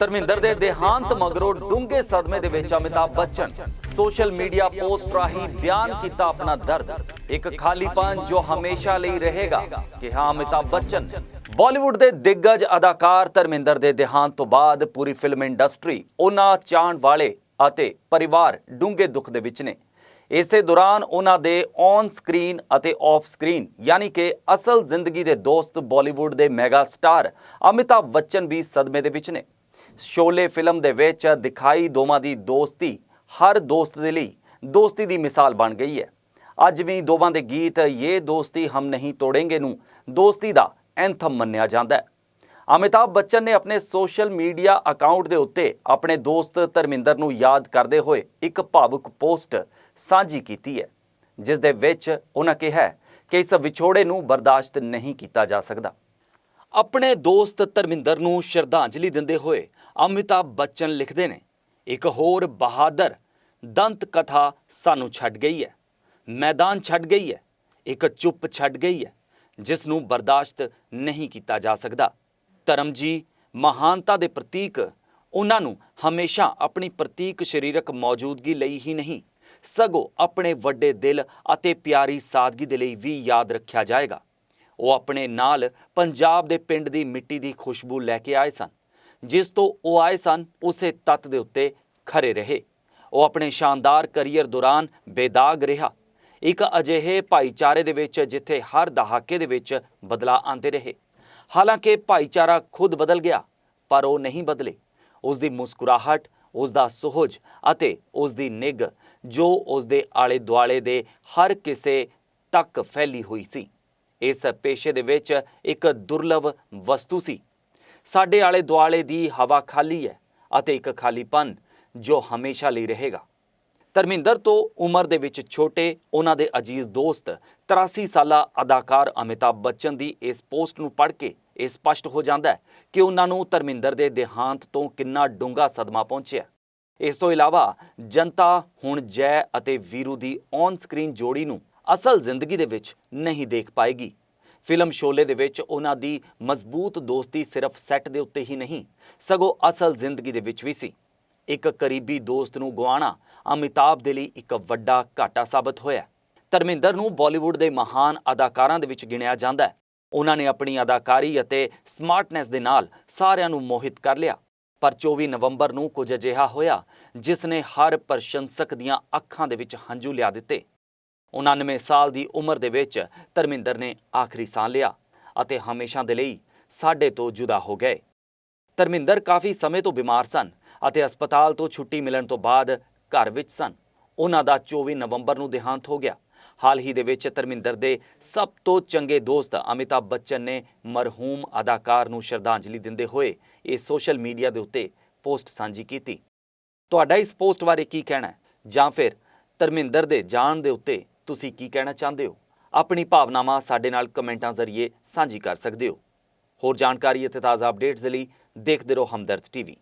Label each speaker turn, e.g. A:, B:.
A: ਧਰਮਿੰਦਰ ਦੇ ਦੇਹਾਂਤ ਮਗਰੋਂ ਡੂੰਘੇ ਸਦਮੇ ਦੇ ਵਿੱਚ Amitabh Bachchan social media post ਰਾਹੀਂ ਬਿਆਨ ਕੀਤਾ ਆਪਣਾ ਦਰਦ। ਇੱਕ ਖਾਲੀਪਨ ਜੋ ਹਮੇਸ਼ਾ ਲਈ ਰਹੇਗਾ, ਕਿ ਹਾਂ, ਅਮਿਤਾਭ ਬੱਚਨ, ਬਾਲੀਵੁੱਡ ਦੇ ਦਿੱਗਜ ਅਦਾਕਾਰ ਧਰਮਿੰਦਰ ਦੇ ਦੇਹਾਂਤ ਤੋਂ ਬਾਅਦ ਪੂਰੀ ਫਿਲਮ ਇੰਡਸਟਰੀ ਉਹਨਾਂ ਚਾਹਣ ਵਾਲੇ ਅਤੇ ਪਰਿਵਾਰ ਡੂੰਘੇ ਦੁੱਖ ਦੇ ਵਿੱਚ ਨੇ। ਇਸੇ ਦੌਰਾਨ ਉਹਨਾਂ ਦੇ ਔਨ ਸਕਰੀਨ ਅਤੇ ਆਫ ਸਕਰੀਨ ਯਾਨੀ ਕਿ ਅਸਲ ਜ਼ਿੰਦਗੀ ਦੇ ਦੋਸਤ ਬਾਲੀਵੁੱਡ ਦੇ ਮੈਗਾ ਸਟਾਰ ਅਮਿਤਾਭ ਬੱਚਨ ਵੀ ਸਦਮੇ ਦੇ ਵਿੱਚ ਨੇ। ਸ਼ੋਲੇ ਫਿਲਮ ਦੇ ਵਿੱਚ ਦਿਖਾਈ ਦੋਵਾਂ ਦੀ ਦੋਸਤੀ, ਹਰ ਦੋਸਤ ਦੇ ਲਈ ਦੋਸਤੀ ਦੀ ਮਿਸਾਲ ਬਣ ਗਈ ਹੈ। ਅੱਜ ਵੀ ਦੋਵਾਂ ਦੇ ਗੀਤ ਇਹ ਦੋਸਤੀ ਹਮ ਨਹੀਂ ਤੋੜेंगे ਨੂੰ ਦੋਸਤੀ ਦਾ ਐਂਥਮ ਮੰਨਿਆ ਜਾਂਦਾ ਹੈ। ਅਮਿਤਾਭ ਬੱਚਨ ਨੇ ਆਪਣੇ ਸੋਸ਼ਲ ਮੀਡੀਆ ਅਕਾਊਂਟ ਦੇ ਉੱਤੇ ਆਪਣੇ ਦੋਸਤ ਧਰਮਿੰਦਰ ਨੂੰ ਯਾਦ ਕਰਦੇ ਹੋਏ ਇੱਕ ਭਾਵੁਕ ਪੋਸਟ ਸਾਂਝੀ ਕੀਤੀ ਹੈ, ਜਿਸ ਦੇ ਵਿੱਚ ਉਹਨਾਂ ਕਿਹਾ ਕਿ ਇਸ ਵਿਛੋੜੇ ਨੂੰ ਬਰਦਾਸ਼ਤ ਨਹੀਂ ਕੀਤਾ ਜਾ ਸਕਦਾ। ਆਪਣੇ ਦੋਸਤ ਧਰਮਿੰਦਰ ਨੂੰ ਸ਼ਰਧਾਂਜਲੀ ਦਿੰਦੇ ਹੋਏ ਅਮਿਤਾਭ ਬੱਚਨ ਲਿਖਦੇ ਨੇ, ਇੱਕ ਹੋਰ ਬਹਾਦਰ ਦੰਤ ਕਥਾ ਸਾਨੂੰ ਛੱਡ ਗਈ ਹੈ, ਮੈਦਾਨ ਛੱਡ ਗਈ ਹੈ, ਇੱਕ ਚੁੱਪ ਛੱਡ ਗਈ ਹੈ, ਜਿਸ ਨੂੰ ਬਰਦਾਸ਼ਤ ਨਹੀਂ ਕੀਤਾ ਜਾ ਸਕਦਾ। ਧਰਮ ਜੀ, ਮਹਾਨਤਾ ਦੇ ਪ੍ਰਤੀਕ, ਉਹਨਾਂ ਨੂੰ ਹਮੇਸ਼ਾ ਆਪਣੀ ਪ੍ਰਤੀਕ ਸਰੀਰਕ ਮੌਜੂਦਗੀ ਲਈ ਹੀ ਨਹੀਂ, ਸਗੋਂ ਆਪਣੇ ਵੱਡੇ ਦਿਲ ਅਤੇ ਪਿਆਰੀ ਸਾਦਗੀ ਦੇ ਲਈ ਵੀ ਯਾਦ ਰੱਖਿਆ ਜਾਏਗਾ। ਉਹ ਆਪਣੇ ਨਾਲ ਪੰਜਾਬ ਦੇ ਪਿੰਡ ਦੀ ਮਿੱਟੀ ਦੀ ਖੁਸ਼ਬੂ ਲੈ ਕੇ ਆਏ ਸਨ। ਜਿਸ ਤੋਂ ਉਹ ਆਏ ਸਨ, ਉਸੇ ਤੱਤ ਦੇ ਉੱਤੇ ਖਰੇ ਰਹੇ। ਉਹ ਆਪਣੇ ਸ਼ਾਨਦਾਰ ਕੈਰੀਅਰ ਦੌਰਾਨ ਬੇਦਾਗ ਰਿਹਾ। ਇੱਕ ਅਜਿਹੇ ਭਾਈਚਾਰੇ ਦੇ ਵਿੱਚ ਜਿੱਥੇ ਹਰ ਦਹਾਕੇ ਦੇ ਵਿੱਚ ਬਦਲਾਅ ਆਉਂਦੇ ਰਹੇ। ਹਾਲਾਂਕਿ ਭਾਈਚਾਰਾ ਖੁਦ ਬਦਲ ਗਿਆ, ਪਰ ਉਹ ਨਹੀਂ ਬਦਲੇ। ਉਸ ਦੀ ਮੁਸਕਰਾਹਟ ਉਸ ਦਾ ਸੁਹਜ ਅਤੇ ਉਸ ਦੀ ਨਿੱਘ, ਜੋ ਉਸ ਦੇ ਆਲੇ ਦੁਆਲੇ ਦੇ ਹਰ ਕਿਸੇ ਤੱਕ ਫੈਲੀ ਹੋਈ ਸੀ। ਇਸ ਪੇਸ਼ੇ ਦੇ ਵਿੱਚ ਇੱਕ ਦੁਰਲਭ ਵਸਤੂ ਸੀ। ਸਾਡੇ ਆਲੇ ਦੁਆਲੇ ਦੀ ਹਵਾ ਖਾਲੀ ਹੈ ਅਤੇ ਇੱਕ ਖਾਲੀਪਨ ਜੋ ਹਮੇਸ਼ਾ ਲਈ ਰਹੇਗਾ। ਧਰਮਿੰਦਰ ਤੋਂ ਉਮਰ ਦੇ ਵਿੱਚ ਛੋਟੇ ਉਹਨਾਂ ਦੇ ਅਜੀਜ਼ ਦੋਸਤ 83 ਸਾਲਾ ਅਦਾਕਾਰ ਅਮਿਤਾਭ ਬੱਚਨ ਦੀ ਇਸ ਪੋਸਟ ਨੂੰ ਪੜ੍ਹ ਕੇ ਇਹ ਸਪਸ਼ਟ ਹੋ ਜਾਂਦਾ ਹੈ ਕਿ ਉਹਨਾਂ ਨੂੰ ਧਰਮਿੰਦਰ ਦੇ ਦੇਹਾਂਤ ਤੋਂ ਕਿੰਨਾ ਡੂੰਘਾ ਸਦਮਾ ਪਹੁੰਚਿਆ ਇਸ ਤੋਂ ਇਲਾਵਾ ਜਨਤਾ ਹੁਣ ਜੈ ਅਤੇ ਵੀਰੂ ਦੀ ਔਨ ਸਕਰੀਨ ਜੋੜੀ ਨੂੰ ਅਸਲ ਜ਼ਿੰਦਗੀ ਦੇ ਵਿੱਚ ਨਹੀਂ ਦੇਖ ਪਾਏਗੀ। ਫਿਲਮ ਸ਼ੋਲੇ ਦੇ ਵਿੱਚ ਉਹਨਾਂ ਦੀ ਮਜ਼ਬੂਤ ਦੋਸਤੀ ਸਿਰਫ ਸੈੱਟ ਦੇ ਉੱਤੇ ਹੀ ਨਹੀਂ, ਸਗੋਂ ਅਸਲ ਜ਼ਿੰਦਗੀ ਦੇ ਵਿੱਚ ਵੀ ਸੀ। ਇੱਕ ਕਰੀਬੀ ਦੋਸਤ ਨੂੰ ਗਵਾਉਣਾ ਅਮਿਤਾਭ ਦੇ ਲਈ ਇੱਕ ਵੱਡਾ ਘਾਟਾ ਸਾਬਤ ਹੋਇਆ। ਧਰਮਿੰਦਰ ਨੂੰ ਬਾਲੀਵੁੱਡ ਦੇ ਮਹਾਨ ਅਦਾਕਾਰਾਂ ਦੇ ਵਿੱਚ ਗਿਣਿਆ ਜਾਂਦਾ ਹੈ। ਉਹਨਾਂ ਨੇ ਆਪਣੀ ਅਦਾਕਾਰੀ ਅਤੇ ਸਮਾਰਟਨੈਸ ਦੇ ਨਾਲ ਸਾਰਿਆਂ ਨੂੰ ਮੋਹਿਤ ਕਰ ਲਿਆ। ਪਰ 24 ਨਵੰਬਰ ਨੂੰ ਕੁਝ ਅਜਿਹਾ ਹੋਇਆ, ਜਿਸ ਨੇ ਹਰ ਪ੍ਰਸ਼ੰਸਕ ਦੀਆਂ ਅੱਖਾਂ ਦੇ ਵਿੱਚ ਹੰਝੂ ਲਿਆ ਦਿੱਤੇ। 99 ਸਾਲ ਦੀ ਉਮਰ ਦੇ ਵਿੱਚ ਧਰਮਿੰਦਰ ਨੇ ਆਖਰੀ ਸਾਹ ਲਿਆ ਅਤੇ ਹਮੇਸ਼ਾ ਦੇ ਲਈ ਸਾਡੇ ਤੋਂ ਜੁਦਾ ਹੋ ਗਏ। ਧਰਮਿੰਦਰ ਕਾਫੀ ਸਮੇਂ ਤੋਂ ਬਿਮਾਰ ਸਨ ਅਤੇ ਹਸਪਤਾਲ ਤੋਂ ਛੁੱਟੀ ਮਿਲਣ ਤੋਂ ਬਾਅਦ ਘਰ ਵਿੱਚ ਸਨ। ਉਹਨਾਂ ਦਾ 24 ਨਵੰਬਰ ਨੂੰ ਦੇਹਾਂਤ ਹੋ ਗਿਆ। ਹਾਲ ਹੀ ਦੇ ਵਿੱਚ ਧਰਮਿੰਦਰ ਦੇ ਸਭ ਤੋਂ ਚੰਗੇ ਦੋਸਤ ਅਮਿਤਾਭ ਬੱਚਨ ਨੇ ਮਰਹੂਮ ਅਦਾਕਾਰ ਨੂੰ ਸ਼ਰਧਾਂਜਲੀ ਦਿੰਦੇ ਹੋਏ ਇਹ ਸੋਸ਼ਲ ਮੀਡੀਆ ਦੇ ਉੱਤੇ ਪੋਸਟ ਸਾਂਝੀ ਕੀਤੀ। ਤੁਹਾਡਾ ਇਸ ਪੋਸਟ ਬਾਰੇ ਕੀ ਕਹਿਣਾ ਹੈ? ਜਾਂ ਫਿਰ ਧਰਮਿੰਦਰ ਦੇ ਜਾਣ ਦੇ ਉੱਤੇ ਤੁਸੀਂ ਕੀ ਕਹਿਣਾ ਚਾਹੁੰਦੇ ਹੋ? ਆਪਣੀ ਭਾਵਨਾਵਾਂ ਸਾਡੇ ਨਾਲ ਕਮੈਂਟਾਂ ਜ਼ਰੀਏ ਸਾਂਝੀ ਕਰ ਸਕਦੇ ਹੋ। ਹੋਰ ਜਾਣਕਾਰੀ ਅਤੇ ਤਾਜ਼ਾ ਅਪਡੇਟਸ ਲਈ ਦੇਖਦੇ ਰਹੋ ਹਮਦਰਦ ਟੀਵੀ।